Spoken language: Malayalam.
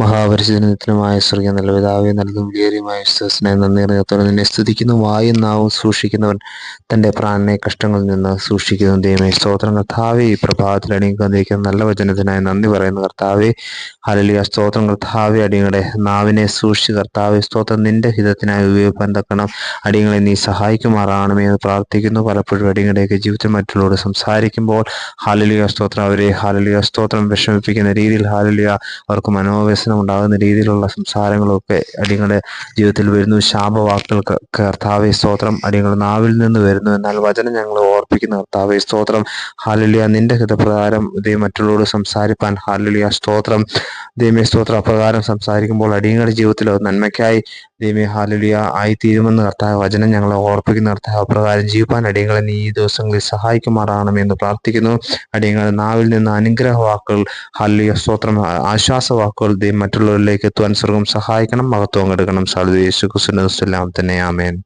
മഹാപരിശുദ്ധനത്തിനുമായ സ്വർഗീയ നല്ല നൽകും വിലയേറിയുമായ വിശ്വാസനായി നന്ദി നിന്നെ സ്തുതിക്കുന്നു. വായും നാവും സൂക്ഷിക്കുന്നവൻ തന്റെ പ്രാണനെ കഷ്ടങ്ങളിൽ നിന്ന് സൂക്ഷിക്കുന്നു. ദൈവമേ സ്തോത്രം. കർത്താവെ ഈ പ്രഭാതത്തിൽ അണിയിക്കൊണ്ടിരിക്കുന്ന നല്ല വചനത്തിനായി നന്ദി പറയുന്നു. കർത്താവെ അലലിയ സ്തോത്രം. കർത്താവെ അടിയങ്ങളുടെ നാവിനെ സൂക്ഷിച്ച് കർത്താവെ സ്തോത്രം. നിന്റെ ഹിതത്തിനായി ഉപയോഗിക്കാൻ തക്കണം അടിയങ്ങളെ നീ സഹായിക്കുമാറാണമേ എന്ന് പ്രാർത്ഥിക്കുന്നു. പലപ്പോഴും അടിയങ്ങളുടെയൊക്കെ ജീവിതത്തിൽ മറ്റുള്ളവരോട് സംസാരിക്കുമ്പോൾ ഹാലലിയ സ്തോത്രം. അവരെ ഹാലലിയ സ്തോത്രം വിഷമിപ്പിക്കുന്ന രീതിയിൽ ഹാലലിയ അവർക്ക് മനോവ്യസനം ഉണ്ടാകുന്ന രീതിയിലുള്ള സംസാരങ്ങളൊക്കെ അടിയങ്ങളുടെ ജീവിതത്തിൽ വരുന്നു. ശാപവാക്കുകൾക്ക് കർത്താവെ സ്തോത്രം. അടിയങ്ങൾ നാവിൽ നിന്ന് വരുന്നു. എന്നാൽ വചനം ഞങ്ങൾ ഓർപ്പിക്കുന്ന. കർത്താവെ സ്തോത്രം. ഹാലുലിയ നിന്റെ ഹിതപ്രകാരം ഇതേ മറ്റുള്ളവരോട് സംസാരിപ്പാൻ. ഹാലുലിയ സ്തോത്രം. ദൈവമേ സ്തോത്ര അപ്രകാരം സംസാരിക്കുമ്പോൾ അടിയങ്ങളുടെ ജീവിതത്തിൽ അത് നന്മയ്ക്കായി ദൈവമേ ഹാലുലിയ ആയിത്തീരുമെന്ന് കർത്താവ് വചനം ഞങ്ങളെ ഓർപ്പിക്കുന്ന. കർത്താവ് അപ്രകാരം ജീവിപ്പാൻ അടിയങ്ങളെ നീ ഈ ദിവസങ്ങളിൽ സഹായിക്കുമാറാണെന്ന് പ്രാർത്ഥിക്കുന്നു. അടിയങ്ങളുടെ നാവിൽ നിന്ന് അനുഗ്രഹ വാക്കുകൾ ഹാലുലിയ സ്തോത്രം ആശ്വാസ വാക്കുകൾ ദൈവം മറ്റുള്ളവരിലേക്ക് എത്തുവാൻ സ്വർഗം സഹായിക്കണം മഹത്വം കെടുക്കണം. സാധു യേശു ക്രിസ്തുവിന്റെ തന്നെ ആമേൻ.